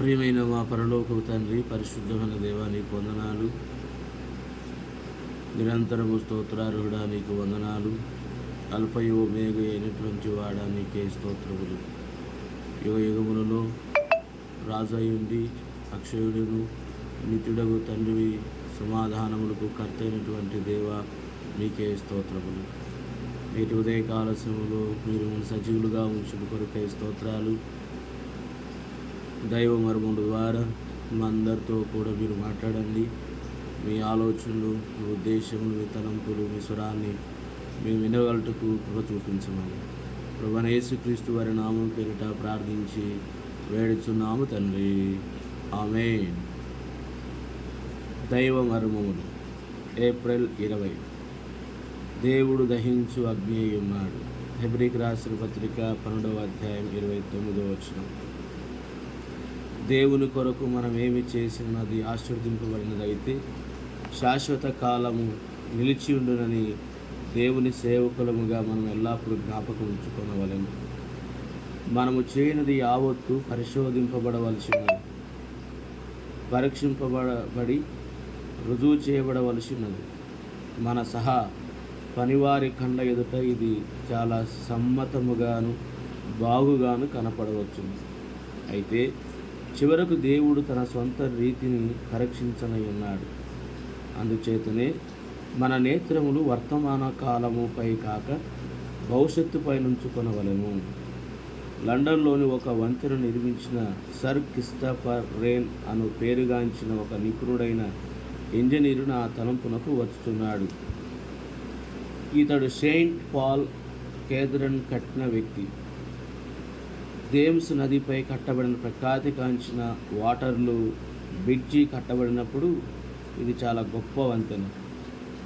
ప్రియమైన మా పరలోకపు తండ్రి పరిశుద్ధమైన దేవా నీకు వందనాలు. నిరంతరము స్తోత్రార్హుడా నీకు వందనాలు. అల్పయో మేఘ అయినటువంటి వాడా నీకే స్తోత్రములు. యుగ యుగములలో రాజయుండి అక్షయుడును నిత్యుడగు తండ్రివి సమాధానములకు కర్తైనటువంటి దేవ నీకే స్తోత్రములు. నేటి ఉదయకాల సమయంలో మీరు సజీవులుగా ఉంచుకొరకే కొరకై స్తోత్రాలు. దైవ మర్మముల ద్వారా మా అందరితో కూడా మీరు మాట్లాడండి. మీ ఆలోచనలు మీ ఉద్దేశములు మీ తలంపులు మీ స్వరాన్ని మేము వినగలటకు కృప చూపించమని. ప్రభు యేసుక్రీస్తు వారి నామం పేరిట ప్రార్థించి వేడుచున్నాము తండ్రి. ఆమె దైవ మర్మములు. ఏప్రిల్ ఇరవై. దేవుడు దహించు అగ్ని ఉన్నాడు హెబ్రిక్ రాసిన పత్రిక పన్నెండవ అధ్యాయం ఇరవై తొమ్మిదవ వచనం. దేవుని కొరకు మనం ఏమి చేసినది ఆశీర్వదింపబడినదైతే శాశ్వత కాలము నిలిచి ఉండునని దేవుని సేవకులముగా మనం ఎల్లప్పుడూ జ్ఞాపకం ఉంచుకొనవలెను. మనము చేయనిది యావత్తు పరిశోధింపబడవలసినది పరీక్షింపబడబడి రుజువు చేయబడవలసినది మన సహా పనివారి కండ ఎదుట ఇది చాలా సమ్మతముగాను బాగుగాను కనపడవచ్చును. అయితే చివరకు దేవుడు తన సొంత రీతిని పరీక్షించనై ఉన్నాడు అందుచేతనే మన నేత్రములు వర్తమాన కాలముపై కాక భవిష్యత్తుపై నుంచుకొనవలెను. లండన్లోని ఒక వంతెన నిర్మించిన సర్ క్రిస్టఫర్ రేన్ అను పేరుగాంచిన ఒక నిపుణుడైన ఇంజనీరు నా తలంపునకు వచ్చుతున్నాడు ఇతడు సెయింట్ పాల్ కేదరన్ కట్టిన వ్యక్తి. థేమ్స్ నదిపై కట్టబడిన ప్రఖ్యాతికాంచిన వాటర్లు బ్రిడ్జి కట్టబడినప్పుడు ఇది చాలా గొప్ప వంతెన.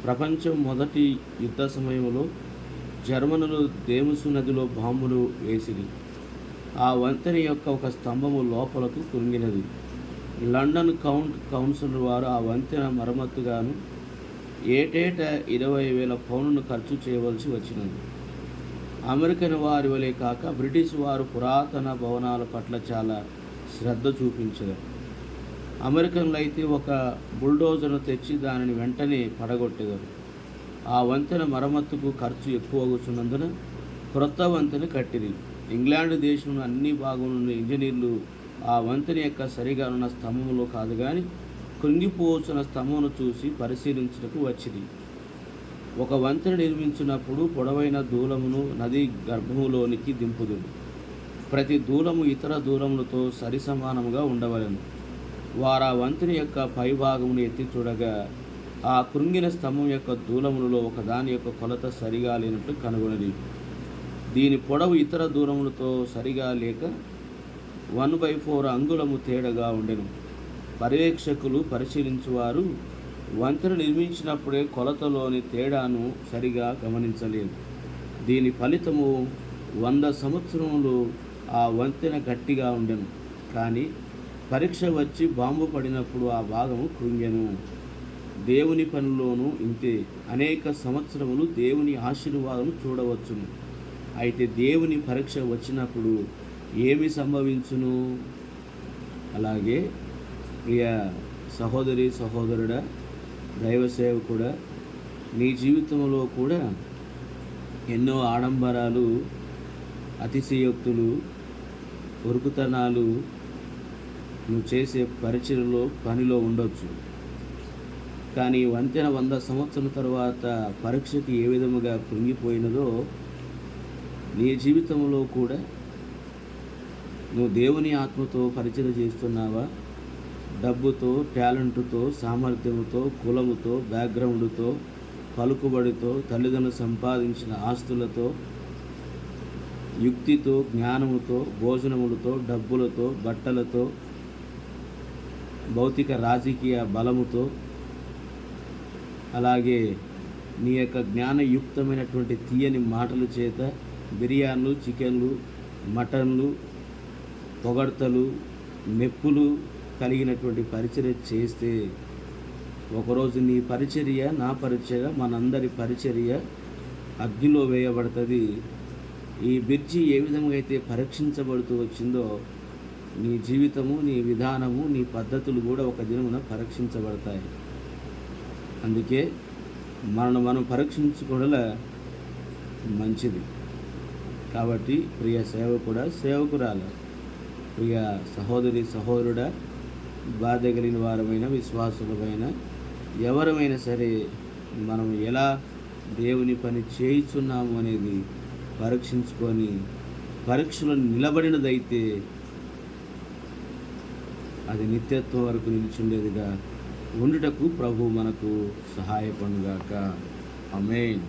ప్రపంచం మొదటి యుద్ధ సమయంలో జర్మనులు దేముసు నదిలో బాంబులు వేసిరి. ఆ వంతెన యొక్క ఒక స్తంభము లోపలకు కుంగినది. లండన్ కౌంట్ కౌన్సిల్ వారు ఆ వంతెన మరమ్మతుగాను ఏటేటా ఇరవై వేల పౌండ్ను ఖర్చు చేయవలసి వచ్చినది. అమెరికన్ వారి వలె కాక బ్రిటిష్ వారు పురాతన భవనాల పట్ల చాలా శ్రద్ధ చూపించారు అమెరికన్లు అయితే ఒక బుల్డోజర్ను తెచ్చి దానిని వెంటనే పడగొట్టేదారు ఆ వంతెన మరమ్మతుకు ఖర్చు ఎక్కువ క్రొత్త వంతెన కట్టిరి. ఇంగ్లాండ్ దేశంలో అన్ని భాగంలో ఇంజనీర్లు ఆ వంతెన యొక్క సరిగా ఉన్న స్తంభంలో కాదు కానీ కృంగిపోవచ్చున్న స్తంభమును చూసి పరిశీలించుటకు వచ్చింది ఒక వంతెన నిర్మించినప్పుడు పొడవైన దూలమును నది గర్భములోనికి దింపుదు ప్రతి దూలము ఇతర దూలములతో సరి సమానముగా ఉండవలెను. వారు ఆ వంతెన యొక్క పైభాగమును ఎత్తి చూడగా ఆ కృంగిన స్తంభం యొక్క దూలములలో ఒకదాని యొక్క కొలత సరిగా లేనట్లు కనుగొనది దీని పొడవు ఇతర దూరములతో సరిగా లేక వన్ బై ఫోర్ అంగుళము తేడాగా ఉండెను. పర్యవేక్షకులు పరిశీలించువారు వంతెన నిర్మించినప్పుడే కొలతలోని తేడాను సరిగా గమనించలేదు. దీని ఫలితము వంద సంవత్సరములు ఆ వంతెన గట్టిగా ఉండెను. కానీ పరీక్ష వచ్చి బాంబు పడినప్పుడు ఆ భాగము కృంగెను. దేవుని పనిలోనూ ఇంతే. అనేక సంవత్సరములు దేవుని ఆశీర్వాదం చూడవచ్చును. అయితే దేవుని పరీక్ష వచ్చినప్పుడు ఏమి సంభవించును? అలాగే ప్రియ సహోదరి సహోదరుడా దైవ సేవకుడా నీ జీవితంలో కూడా ఎన్నో ఆడంబరాలు అతిశయోక్తులు ఉరుకుతనాలు నువ్వు చేసే పరిచయలో పనిలో ఉండొచ్చు. కానీ వంతెన వంద సంవత్సరం తర్వాత పరీక్షకి ఏ విధముగా కృంగిపోయినదో నీ జీవితంలో కూడా నువ్వు దేవుని ఆత్మతో పరిచయం చేస్తున్నావా? డబ్బుతో టాలెంట్తో సామర్థ్యముతో కులముతో బ్యాక్గ్రౌండ్తో పలుకుబడితో తల్లిదండ్రులు సంపాదించిన ఆస్తులతో యుక్తితో జ్ఞానముతో భోజనములతో డబ్బులతో బట్టలతో భౌతిక రాజకీయ బలముతో అలాగే నీ యొక్క జ్ఞానయుక్తమైనటువంటి తీయని మాటలు చేత బిర్యానీలు చికెన్లు మటన్లు పొగడ్తలు మెప్పులు కలిగినటువంటి పరిచర్య చేస్తే ఒకరోజు నీ పరిచర్య నా పరిచర్య మనందరి పరిచర్య అగ్నిలో వేయబడుతుంది. ఈ బ్రిడ్జి ఏ విధంగా అయితే పరీక్షించబడుతూ వచ్చిందో నీ జీవితము నీ విధానము నీ పద్ధతులు కూడా ఒక దినమున పరీక్షించబడతాయి. అందుకే మనను మనం పరీక్షించుకోవడం మంచిది. కాబట్టి ప్రియ సేవకుడ సేవకురాల ప్రియ సహోదరి సహోదరుడా బాధ కలిగిన వారమైన విశ్వాసులమైన ఎవరమైనా సరే మనం ఎలా దేవుని పని చేయిస్తున్నాము అనేది పరీక్షించుకొని పరీక్షలో నిలబడినదైతే అది నిత్యత్వం వరకు నిలిచిండేదిగా ఉండుటకు ప్రభు మనకు సహాయపడుగాక అమేన్